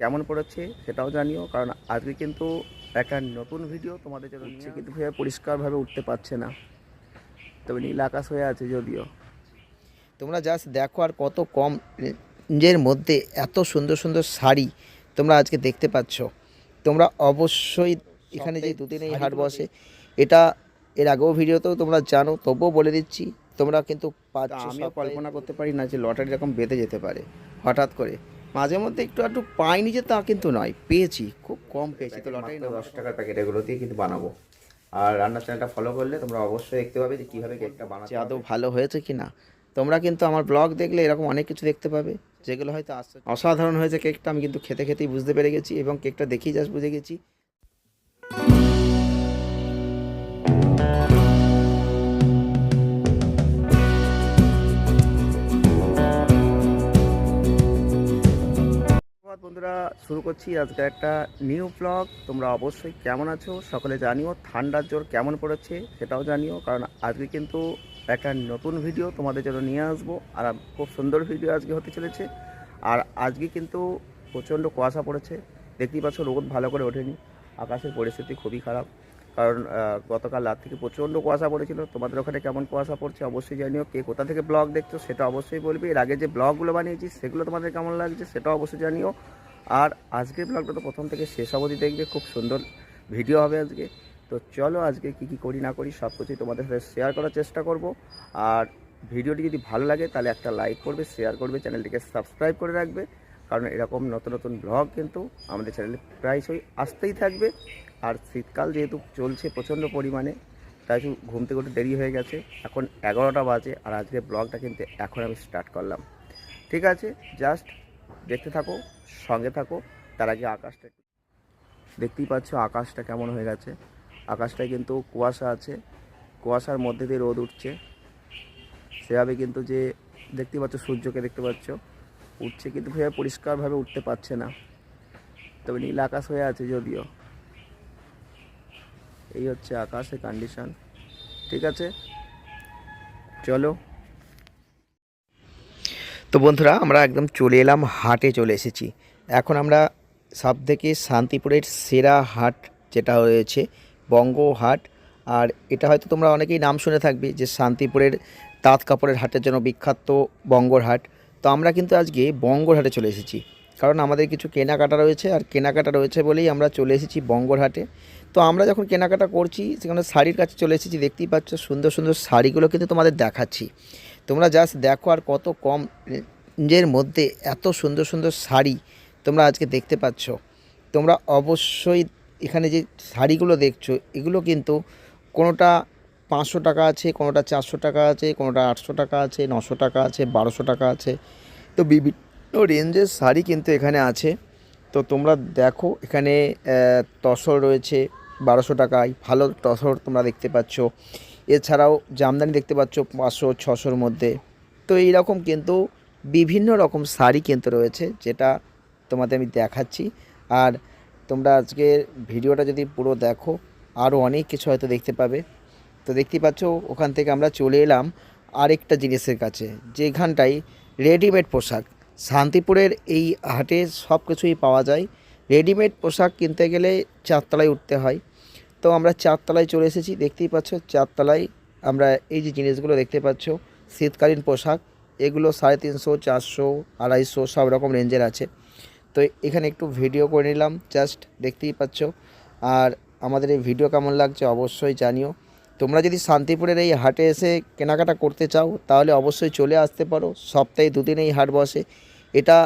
কেমন পড়েছে সেটাও জানিও কারণ আজকে কিন্তু একটা নতুন ভিডিও তোমাদের জন্য নিচ্ছে কিন্তু ভেবে পরিষ্কারভাবে উঠতে পারছে না। তবে নীল আকাশ হয়ে আছে যদিও। তোমরা জাস্ট দেখো আর কত কম রেঞ্জের মধ্যে এত সুন্দর সুন্দর শাড়ি তোমরা আজকে দেখতে পাচ্ছ। তোমরা অবশ্যই এখানে যে দুদিন এই হাট বসে এটা এর আগেও ভিডিওতেও তোমরা জানো তবুও বলে দিচ্ছি তোমরা কিন্তু আমিও কল্পনা করতে পারি না যে লটারি এরকম বেঁধে যেতে পারে হঠাৎ করে। মাঝে মধ্যে একটু একটু পাইনি যে তা কিন্তু নয় পেয়েছি খুব কম পেয়েছি তো লটারি না দশ টাকার প্যাকেট এগুলো দিয়ে কিন্তু বানাবো। আর রান্নার চ্যানেলটা ফলো করলে তোমরা অবশ্যই দেখতে পাবে যে কীভাবে কেকটা বানাচ্ছে আদৌ ভালো হয়েছে কি না তোমরা কিন্তু আমার ব্লগ দেখলে এরকম অনেক কিছু দেখতে পাবে যেগুলো হয়তো আসতে অসাধারণ হয়েছে কেকটা আমি কিন্তু খেতে খেতেই বুঝতে পেরে গেছি এবং কেকটা দেখেই জাস্ট বুঝে গেছি। শুরু করছি আজকে একটা নিউ ব্লগ তোমরা অবশ্যই কেমন আছো? সকলে জানিও ঠান্ডার জোর কেমন পড়েছে সেটাও জানিও, কারণ আজকে কিন্তু একটা নতুন ভিডিও তোমাদের জন্য নিয়ে আসব। আর খুব সুন্দর ভিডিও আজকে হতে চলেছে। আর আজকে কিন্তু প্রচণ্ড কুয়াশা পড়েছে। দেখতেই পাচ্ছ রোদ ভালো করে ওঠেনি। আকাশের পরিস্থিতি খুবই খারাপ। কারণ গতকাল রাত থেকে প্রচণ্ড কুয়াশা পড়েছিল। তোমাদের ওখানে কেমন কুয়াশা পড়ছে অবশ্যই জানিও। কে কোথা থেকে ব্লগ দেখছ সেটা অবশ্যই বলবে। এর আগে যে ব্লগগুলো বানিয়েছি সেগুলো তোমাদের কেমন লাগছে সেটা অবশ্যই জানিও। আর আজকের ব্লগটা তো প্রথম থেকে শেষ অবধি দেখবে, খুব সুন্দর ভিডিও হবে আজকে। তো চলো আজকে কী কী করি না করি সব কিছুই তোমাদের সাথে শেয়ার করার চেষ্টা করব। আর ভিডিওটি যদি ভালো লাগে, তাহলে একটা লাইক করবে শেয়ার করবে চ্যানেলটিকে সাবস্ক্রাইব করে রাখবে। কারণ এরকম নতুন নতুন ব্লগ কিন্তু আমাদের চ্যানেলে প্রায়শই আসতেই থাকবে। আর শীতকাল যেহেতু চলছে প্রচণ্ড পরিমাণে, তাই ঘুম থেকে উঠে দেরি হয়ে গেছে। এখন এগারোটা বাজে, আর আজকে ব্লগটা কিন্তু এখন আমি স্টার্ট করলাম। ঠিক আছে জাস্ট দেখতে থাকো, সঙ্গে থাকো, তার আগে আকাশটা দেখতেই পাচ্ছ আকাশটা কেমন হয়ে গেছে। আকাশটায় কিন্তু কুয়াশা আছে, কুয়াশার মধ্যে দিয়ে রোদ উঠছে। সেভাবে কিন্তু যে দেখতে পাচ্ছ, সূর্যকে দেখতে পাচ্ছ, উঠছে কিন্তু ভেবে পরিষ্কারভাবে উঠতে পারছে না। তবে নীল আকাশ হয়ে আছে যদিও। এই হচ্ছে আকাশের কন্ডিশন ঠিক আছে? চলো। তো বন্ধুরা, আমরা একদম চলে এলাম, হাটে চলে এসেছি। এখন আমরা সব থেকে শান্তিপুরের সেরা হাট যেটা রয়েছে বঙ্গ হাট। আর এটা হয়তো তোমরা অনেকেই নাম শুনে থাকবে যে শান্তিপুরের তাঁত কাপড়ের হাটের জন্য বিখ্যাত বঙ্গর হাট। তো আমরা কিন্তু আজকে বঙ্গর হাটে চলে এসেছি। কারণ আমাদের কিছু কেনাকাটা রয়েছে, আর কেনাকাটা রয়েছে বলেই আমরা চলে এসেছি বঙ্গর হাটে। তো আমরা যখন কেনাকাটা করছি, সেখানে শাড়ির কাছে চলে এসেছি, দেখতেই পাচ্ছ সুন্দর সুন্দর শাড়িগুলো কিন্তু তোমাদের দেখাচ্ছি। তোমরা জাস্ট দেখো আর কত কম রেঞ্জের মধ্যে এত সুন্দর সুন্দর শাড়ি তোমরা আজকে দেখতে পাচ্ছ। তোমরা অবশ্যই এখানে যে শাড়িগুলো দেখছ, এগুলো কিন্তু কোনোটা পাঁচশো টাকা আছে, কোনোটা চারশো টাকা আছে, কোনোটা আটশো টাকা আছে, নশো টাকা আছে, বারোশো টাকা আছে। তো বিভিন্ন রেঞ্জের শাড়ি কিন্তু এখানে আছে। তো তোমরা দেখো, এখানে তসর রয়েছে বারোশো টাকায়, ভালো তসর তোমরা দেখতে পাচ্ছ। এছাড়াও জামদানি দেখতে পাচ্ছ পাঁচশো, ছশোর মধ্যে। তো এই রকম কিন্তু বিভিন্ন রকম শাড়ি কিন্তু রয়েছে, যেটা তোমাদের আমি দেখাচ্ছি। আর তোমরা আজকের ভিডিওটা যদি পুরো দেখো আরও অনেক কিছু হয়তো দেখতে পাবে। তো দেখতে পাচ্ছ, ওখান থেকে আমরা চলে এলাম আরেকটা জিনিসের কাছে, যেখানটায় রেডিমেড পোশাক। শান্তিপুরের এই হাটে সব কিছুই পাওয়া যায়। রেডিমেড পোশাক কিনতে গেলে চারতলায় উঠতে হয়। তো আমরা চারতলায় চলে এসেছি, দেখতেই পাচ্ছ চারতলায়। আমরা এই যে জিনিসগুলো দেখতে পাচ্ছ, শীতকালীন পোশাক, এগুলো সাড়ে তিনশো, চারশো, আড়াইশো, সব রকম রেঞ্জের আছে। তো এখানে একটু ভিডিও করে নিলাম, জাস্ট দেখতেই পাচ্ছ। আর আমাদের এই ভিডিও কেমন লাগছে অবশ্যই জানিও। তোমরা যদি শান্তিপুরের এই হাটে এসে কেনাকাটা করতে চাও, তাহলে অবশ্যই চলে আসতে পারো। সপ্তাহে দুদিন এই হাট বসে। এটা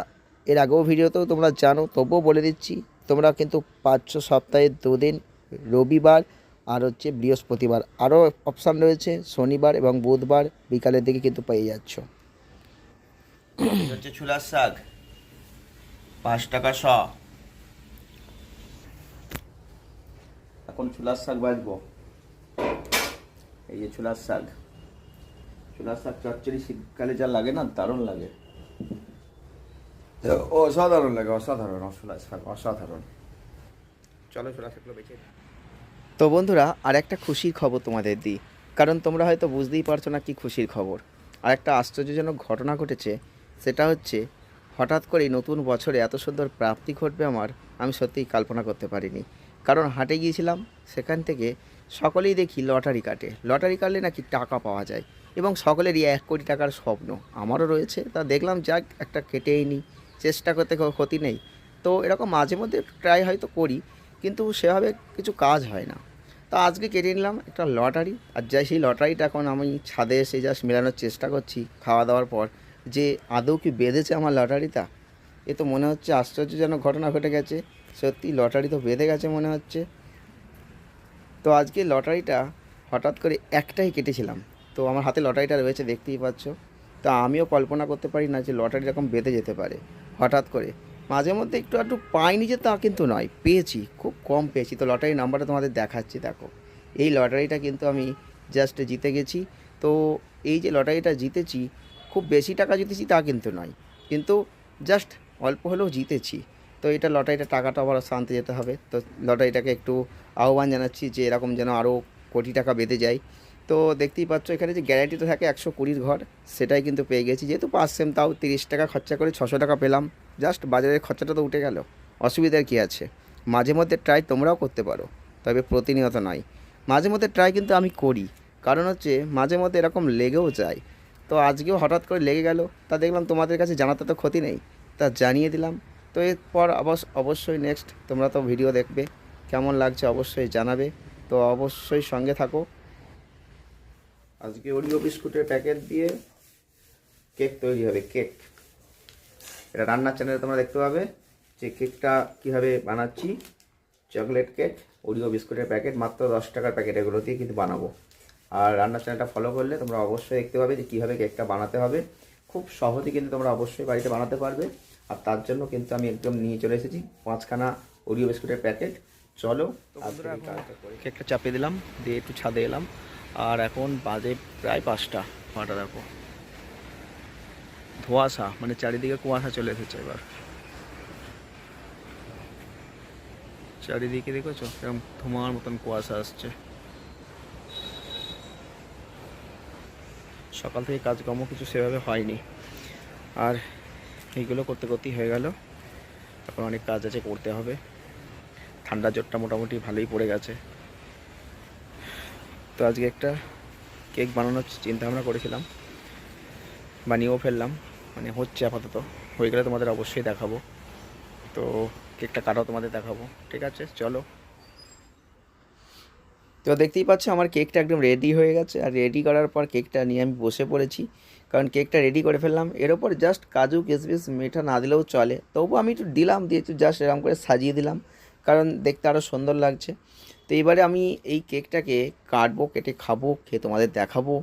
এর আগেও ভিডিওতেও তোমরা জানো, তবুও বলে দিচ্ছি, তোমরা কিন্তু পাচ্ছ সপ্তাহে দুদিন রবিবার আর হচ্ছে বৃহস্পতিবার। আরও অপশান রয়েছে শনিবার এবং বুধবার বিকালের দিকে কিন্তু পেয়ে যাচ্ছ। হচ্ছে ছুলার শাক। পাঁচ টাকা শ। এখন ছুলার শাক বাজবো এই যে ছুলার শাক। ছুলার শাক চচ্চড়ি শীতকালে যা লাগে না দারুণ লাগে। অসাধারণ লাগে অসাধারণ অসুলার শাক অসাধারণ। চলো ছোলা শাকগুলো বেছে নিই। তো বন্ধুরা আর একটা খুশির খবর তোমাদের দিই। কারণ তোমরা হয়তো বুঝতেই পারছ না কি খুশির খবর। আর একটা আশ্চর্যজনক ঘটনা ঘটেছে, সেটা হচ্ছে হঠাৎ করে এই নতুন বছরে এত সুন্দর প্রাপ্তি ঘটবে আমার, আমি সত্যিই কল্পনা করতে পারিনি। কারণ হাটে গিয়েছিলাম, সেখান থেকে সকলেই দেখি লটারি কাটে। লটারি কাটলে নাকি টাকা পাওয়া যায় এবং সকলেরই এক কোটি টাকার স্বপ্ন আমারও রয়েছে। তা দেখলাম, যাক, একটা কেটেই নিই চেষ্টা করতে ক্ষতি নেই। তো এরকম মাঝে মধ্যে ট্রাই হয়তো করি, কিন্তু সেভাবে কিছু কাজ হয় না। তো আজকে কেটে নিলাম একটা লটারি। আর যাই সেই লটারিটা এখন আমি ছাদে এসে জাস্ট মেলানোর চেষ্টা করছি খাওয়া দাওয়ার পর। যে আদৌ কি বেঁধেছে আমার লটারিটা? এ তো মনে হচ্ছে আশ্চর্যজনক ঘটনা ঘটে গেছে। সত্যি লটারি তো বেঁধে গেছে মনে হচ্ছে। তো আজকে লটারিটা হঠাৎ করে একটাই কেটেছিলাম। তো আমার হাতে লটারিটা রয়েছে, দেখতেই পাচ্ছ। তো আমিও কল্পনা করতে পারি না যে লটারি এরকম বেঁধে যেতে পারে। হঠাৎ করে মাঝে মধ্যে একটু একটু পাইনি যে তা কিন্তু নয়, পেয়েছি, খুব কম পেয়েছি। তো লটারি নাম্বারটা তোমাদের দেখাচ্ছি, দেখো। এই লটারিটা কিন্তু আমি জাস্ট জিতে গেছি। তো এই যে লটারিটা জিতেছি, খুব বেশি টাকা জিতেছি তা কিন্তু নয়। কিন্তু জাস্ট অল্প হলেও জিতেছি। তো এটা লটারিটা টাকাটা আবার শান্তি যেতে হবে। তো লটারিটাকে একটু আহ্বান জানাচ্ছি যে এরকম যেন আরও কোটি টাকা বেঁধে যায়। তো দেখতেই পাচ্ছ, এখানে যে গ্যারান্টিটা থাকে একশো কুড়ির ঘর, সেটাই কিন্তু পেয়ে গেছি। যেহেতু পাঁচ সেম, তাও তিরিশ টাকা খরচা করে ছশো টাকা পেলাম। জাস্ট বাজারের খরচাটা তো উঠে গেল। অসুবিধার কী আছে? মাঝে মধ্যে ট্রাই তোমরাও করতে পারো, তবে প্রতিনিয়ত নয়। মাঝে মধ্যে ট্রাই কিন্তু আমি করি। কারণ হচ্ছে, মাঝে মধ্যে এরকম লেগেও যায়। তো আজকেও হঠাৎ করে লেগে গেল, তা দেখলাম তোমাদের কাছে জানাতে তো ক্ষতি নেই। তা জানিয়ে দিলাম। তো এরপর অবশ্য অবশ্যই নেক্সট তোমরা তো ভিডিও দেখবে। কেমন লাগছে অবশ্যই জানাবে। তো অবশ্যই সঙ্গে থাকো। আজকে ওরিও বিস্কুটের প্যাকেট দিয়ে কেক তৈরি হবে কেক এটা রান্নার চ্যানেলে তোমরা দেখতে পাবে যে কেকটা কীভাবে বানাচ্ছি। চকলেট কেক ওরিও বিস্কুটের প্যাকেট মাত্র দশ টাকার প্যাকেট এগুলো দিয়ে কিন্তু বানাবো। আর রান্নার চ্যানেলটা ফলো করলে তোমরা অবশ্যই দেখতে পাবে যে কীভাবে কেকটা বানাতে হবে। খুব সহজে কিন্তু তোমরা অবশ্যই বাড়িতে বানাতে পারবে। আর তার জন্য কিন্তু আমি একদম নিয়ে চলে এসেছি পাঁচখানা ওরিও বিস্কুটের প্যাকেট চলো কেকটা চাপিয়ে দিলাম দিয়ে একটু ছাদে এলাম। আর এখন বাজে প্রায় পাঁচটা। পাটা দেখো। ধোঁয়াশা মানে চারিদিকে কুয়াশা চলে এসেছে এবার। চারিদিকে দেখেছ? এরকম ধোঁয়ার মতন কুয়াশা আসছে। সকাল থেকে কাজকর্ম কিছু সেভাবে হয়নি। আর এইগুলো করতে করতেই হয়ে গেল। এখন অনেক কাজ আছে, করতে হবে। ঠান্ডা জ্বরটা মোটামুটি ভালোই পড়ে গেছে। তো আজকে একটা কেক বানানোর চিন্তা ভাবনা করেছিলাম। বানিয়েও ফেললাম। মানে হচ্ছে আপাতত। হয়ে গেলে তোমাদের অবশ্যই দেখাবো। তো কেকটা কাটাও তোমাদের দেখাবো। ঠিক আছে? চলো। তো দেখতেই পাচ্ছ, আমার কেকটা একদম রেডি হয়ে গেছে। আর রেডি করার পর কেকটা নিয়ে আমি বসে পড়েছি। কারণ কেকটা রেডি করে ফেললাম। এর ওপর জাস্ট কাজু কিশমিশ মিঠা না দিলেও চলে। তবু আমি একটু দিলাম, দিয়ে একটু জাস্ট এরকম করে সাজিয়ে দিলাম। কারণ দেখতে আরও সুন্দর লাগছে। তো এবারে আমি এই কেকটাকে কাটবো, কেটে খাব, খেয়ে তোমাদের দেখাবো।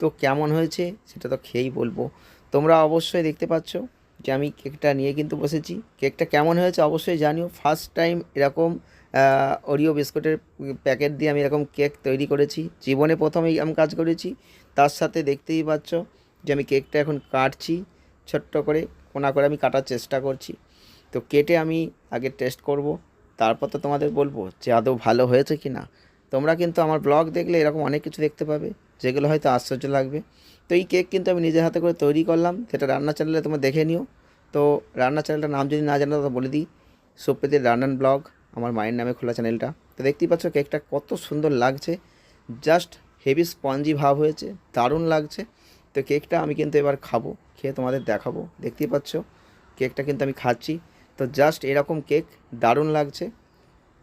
তো কেমন হয়েছে সেটা তো খেয়েই বলব। তোমরা অবশ্যই দেখতে পাচ্ছ যে আমি কেকটা নিয়ে কিন্তু বসেছি। কেকটা কেমন হয়েছে অবশ্যই জানিও। ফার্স্ট টাইম এরকম ওরিও বিস্কুটের প্যাকেট দিয়ে আমি এরকম কেক তৈরি করেছি। জীবনে প্রথমেই আমি কাজ করেছি। তার সাথে দেখতেই পাচ্ছ যে আমি কেকটা এখন কাটছি ছোট্ট করে। কোনা করে আমি কাটার চেষ্টা করছি। তো কেটে আমি আগে টেস্ট করব। তারপর তো তোমাদের বলব যে আদৌ ভালো হয়েছে কি না তোমরা কিন্তু আমার ব্লগ দেখলে এরকম অনেক কিছু দেখতে পাবে, যেগুলো হয়তো আশ্চর্য লাগবে। তো এই কেক কিন্তু আমি নিজের হাতে করে তৈরি করলাম, সেটা রান্না চ্যানেলে তোমরা দেখে নিও। তো রান্না চ্যানেলটার নাম যদি না জানো তো বলে দিই। সুপ্রীতির রান্নান ব্লগ আমার মায়ের নামে খোলা চ্যানেলটা তো দেখতেই পাচ্ছ কেকটা কত সুন্দর লাগছে। জাস্ট হেভি স্পঞ্জি ভাব হয়েছে, দারুণ লাগছে। তো কেকটা আমি কিন্তু এবার খাব, খেয়ে তোমাদের দেখাবো। দেখতেই পাচ্ছ কেকটা কিন্তু আমি খাচ্ছি। তো জাস্ট এরকম কেক দারুণ লাগছে।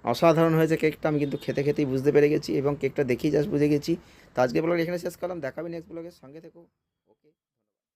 অসাধারণ হয়েছে কেকটা আমি কিন্তু খেতে খেতেই বুঝতে পেরে গেছি এবং কেকটা দেখেই জাস্ট বুঝে গেছি। তো আজকে ব্লগ এখানে শেষ করলাম দেখাবি নেক্সট ব্লগের সঙ্গে থেকো